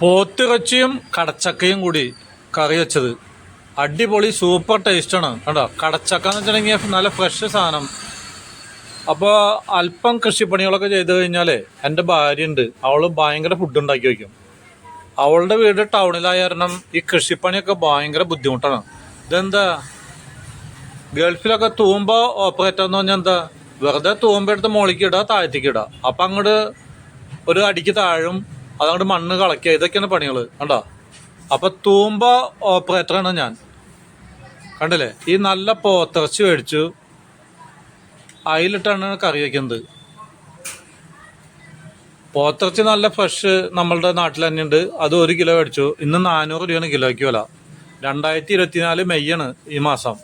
പോത്തിറച്ചിയും കടച്ചക്കയും കൂടി കറി വെച്ചത്. അടിപൊളി സൂപ്പർ ടേസ്റ്റാണ് കണ്ടോ? കടച്ചക്ക എന്ന് വെച്ചിട്ടുണ്ടെങ്കിൽ നല്ല ഫ്രഷ് സാധനം. അപ്പോൾ അല്പം കൃഷിപ്പണികളൊക്കെ ചെയ്ത് കഴിഞ്ഞാലേ എന്റെ ഭാര്യ ഉണ്ട് അവൾ ഭയങ്കര ഫുഡ് ഉണ്ടാക്കി വയ്ക്കും. അവളുടെ വീട് ടൗണിലായ കാരണം ഈ കൃഷിപ്പണിയൊക്കെ ഭയങ്കര ബുദ്ധിമുട്ടാണ്. ഇതെന്താ? ഗൾഫിലൊക്കെ തൂമ്പ ഓപ്പറേറ്റർ എന്ന് പറഞ്ഞാൽ എന്താ? വെറുതെ തൂമ്പ എടുത്ത് മുകളിലേക്ക് ഇടുക താഴത്തേക്ക് അപ്പം അങ്ങോട്ട് ഒരു അടിക്ക് താഴും അതങ്ങോട്ട് മണ്ണ് കളക്കുക ഇതൊക്കെയാണ് പണികൾ കണ്ടോ? അപ്പം തൂമ്പ ഓപ്പറേറ്ററാണ് ഞാൻ. കണ്ടില്ലേ? ഈ നല്ല പോത്തിറച്ചി മേടിച്ചു. അതിലിട്ടാണ് കറി വയ്ക്കുന്നത് പോത്തിറച്ചി നല്ല ഫ്രഷ് നമ്മളുടെ നാട്ടിൽ തന്നെ ഉണ്ട് അത് ഒരു കിലോ മേടിച്ചു. ഇന്ന് നാനൂറ് രൂപയാണ് കിലോയ്ക്ക് വില. രണ്ടായിരത്തി ഇരുപത്തിനാല് മെയ്യാണ് ഈ മാസം.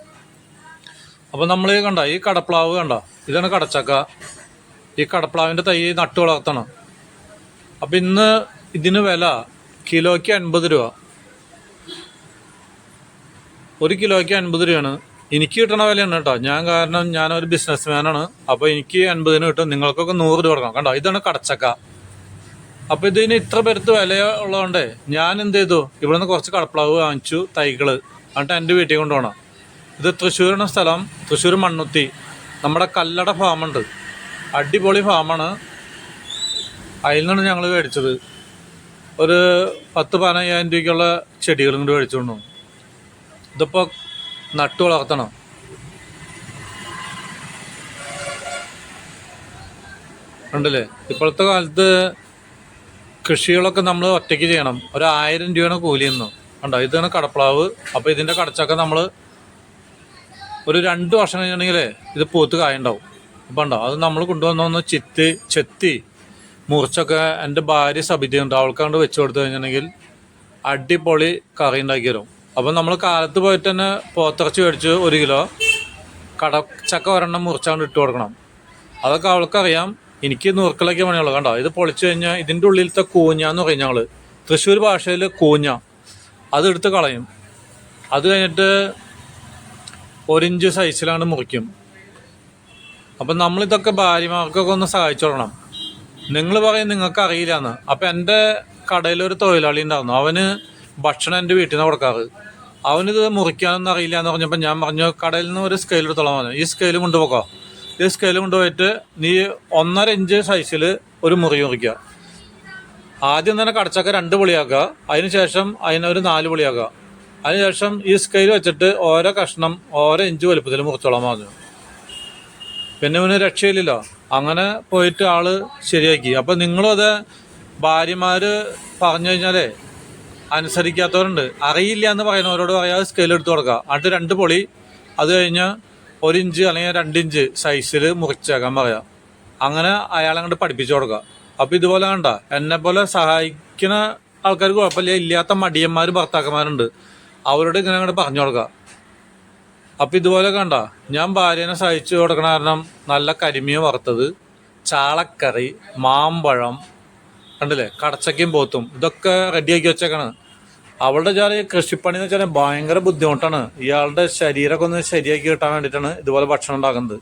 അപ്പോൾ നമ്മൾ കണ്ട? ഈ കടപ്ലാവ് കണ്ട? ഇതാണ് കടച്ചക്ക. ഈ കടപ്ലാവിന്റെ തൈ നട്ടു വളർത്തണം. അപ്പം ഇന്ന് ഇതിന് വില കിലോയ്ക്ക് അൻപത് രൂപ. ഒരു കിലോയ്ക്ക് അൻപത് രൂപയാണ്. എനിക്ക് കിട്ടണ വിലയാണ് കേട്ടോ. ഞാൻ കാരണം ഞാനൊരു ബിസിനസ് മാനാണ് അപ്പോൾ എനിക്ക് അൻപതിന് കിട്ടും. നിങ്ങൾക്കൊക്കെ നൂറ് രൂപ കൊടുക്കണം. കണ്ടോ? ഇതാണ് കടച്ചക്ക. അപ്പോൾ ഇതിന് ഇത്ര പേരത്ത് വില ഉള്ളതുകൊണ്ടേ ഞാൻ എന്ത് ചെയ്തു? ഇവിടെ നിന്ന് കുറച്ച് കടപ്പ്ളാവ് വാങ്ങിച്ചു തൈകൾ. എന്നിട്ട് എന്റെ വീട്ടിൽ കൊണ്ടുപോകണം. ഇത് തൃശ്ശൂരാണ് സ്ഥലം. തൃശ്ശൂർ മണ്ണുത്തി. നമ്മുടെ കല്ലട ഫാമുണ്ട്. അടിപൊളി ഫാമാണ്. അതിൽ നിന്നാണ് ഞങ്ങൾ മേടിച്ചത്. ഒരു പത്ത് പതിനയ്യായിരം രൂപയ്ക്കുള്ള ചെടികളും കൂടി മേടിച്ചുകൊണ്ടു ഇതിപ്പോൾ നട്ടു വളർത്തണം. ഉണ്ടല്ലേ? ഇപ്പോഴത്തെ കാലത്ത് കൃഷികളൊക്കെ നമ്മൾ ഒറ്റയ്ക്ക് ചെയ്യണം. ഒരു ആയിരം രൂപയാണ് കൂലി ഇന്ന്. ഉണ്ടോ ഇതാണ് കടപ്ലാവ്. അപ്പോൾ ഇതിന്റെ കടച്ചൊക്കെ നമ്മൾ ഒരു രണ്ട് വർഷം കഴിഞ്ഞിട്ടുണ്ടെങ്കിലേ ഇത് പൂത്ത് കായുണ്ടാവും. അപ്പം ഉണ്ടോ അത് നമ്മൾ കൊണ്ടുവന്നൊന്ന് ചിത്തി ചെത്തി മുറിച്ചൊക്കെ എന്റെ ഭാര്യ സബിതയുണ്ട് അവൾക്കാണ്ട് വെച്ച് കൊടുത്തു കഴിഞ്ഞിട്ടുണ്ടെങ്കിൽ അടിപൊളി കറി ഉണ്ടാക്കി തരും. അപ്പം നമ്മൾ കാലത്ത് പോയിട്ട് തന്നെ പോത്തിറച്ചി മേടിച്ച് ഒരു കിലോ കടച്ചക്ക ഒരെണ്ണം മുറിച്ചാണ്ട് ഇട്ട് കൊടുക്കണം. അതൊക്കെ അവൾക്കറിയാം. എനിക്ക് നുറുക്കലൊക്കെ പണിയുള്ളൂ. കണ്ടോ? ഇത് പൊളിച്ചു കഴിഞ്ഞാൽ ഇതിന്റെ ഉള്ളിലത്തെ കൂഞ്ഞ എന്ന് പറയും ഞങ്ങൾ തൃശ്ശൂർ ഭാഷയിൽ കൂഞ്ഞ. അതെടുത്ത് കളയും. അത് കഴിഞ്ഞിട്ട് ഒരിഞ്ച് സൈസിലാണ് മുറിക്കും. അപ്പം നമ്മളിതൊക്കെ ഭാര്യമാർക്കൊക്കെ ഒന്ന് സഹായിച്ചു കൊടുക്കണം. നിങ്ങൾ പറയും നിങ്ങൾക്ക് അറിയില്ലാന്ന് അപ്പം എന്റെ കടയിലൊരു തൊഴിലാളി ഉണ്ടായിരുന്നു. അവന് ഭക്ഷണം എന്റെ വീട്ടിൽ നിന്ന് കൊടുക്കാറ്. അവനിത് മുറിക്കാനൊന്നും അറിയില്ല എന്ന് പറഞ്ഞപ്പോൾ ഞാൻ പറഞ്ഞു കടയിൽ നിന്ന് ഒരു സ്കെയിൽ എടുത്തോളാം പറഞ്ഞു ഈ സ്കെയിൽ കൊണ്ടുപോക്കോ. ഈ സ്കെയിൽ കൊണ്ടുപോയിട്ട് നീ ഒന്നര ഇഞ്ച് സൈസിൽ ഒരു മുറി മുറിക്കുക ആദ്യം തന്നെ കടച്ചക്ക രണ്ട് പൊളിയാക്കുക അതിനുശേഷം അതിനൊരു നാല് പൊളിയാക്കുക അതിനുശേഷം ഈ സ്കെയിൽ വെച്ചിട്ട് ഓരോ കഷ്ണം ഓരോ ഇഞ്ച് വലുപ്പത്തിൽ മുറിച്ചോളാൻ പറഞ്ഞു പിന്നെ ഇവന് രക്ഷയില്ലല്ലോ. അങ്ങനെ പോയിട്ട് ആൾ ശരിയാക്കി. അപ്പൊ നിങ്ങളും അത് ഭാര്യമാര് പറഞ്ഞു കഴിഞ്ഞാലേ അനുസരിക്കാത്തവരുണ്ട്. അറിയില്ല എന്ന് പറയുന്നവരോട് പറയാതെ സ്കെയിൽ എടുത്ത് കൊടുക്കുക എന്നിട്ട് രണ്ട് പൊളി അത് കഴിഞ്ഞ് ഒരു ഇഞ്ച് അല്ലെങ്കിൽ രണ്ട് ഇഞ്ച് സൈസിൽ മുറിച്ചേക്കാൻ പറയാം. അങ്ങനെ അയാളെ അങ്ങോട്ട് പഠിപ്പിച്ചു കൊടുക്കുക അപ്പൊ ഇതുപോലെ കണ്ട എന്നെ പോലെ സഹായിക്കുന്ന ആൾക്കാർ കുഴപ്പമില്ല ഇല്ലാത്ത മടിയന്മാർ ഭർത്താക്കന്മാരുണ്ട്. അവരോട് ഇങ്ങനെ അങ്ങോട്ട് പറഞ്ഞു കൊടുക്കുക അപ്പൊ ഇതുപോലെ കണ്ട ഞാൻ ഭാര്യനെ സഹിച്ചു കൊടുക്കണ കാരണം നല്ല കരിമീൻ വറുത്തത് ചാളക്കറി മാമ്പഴം കണ്ടില്ലേ കടച്ചക്കയും പോത്തും ഇതൊക്കെ റെഡിയാക്കി വെച്ചേക്കാണ്. അവളുടെ ചെറിയ കൃഷിപ്പണി എന്ന് വെച്ചാൽ ഭയങ്കര ബുദ്ധിമുട്ടാണ്. ഇയാളുടെ ശരീരമൊക്കെ ഒന്ന് ശരിയാക്കി കിട്ടാൻ വേണ്ടിയിട്ടാണ് ഇതുപോലെ ഭക്ഷണം ഉണ്ടാക്കുന്നത്.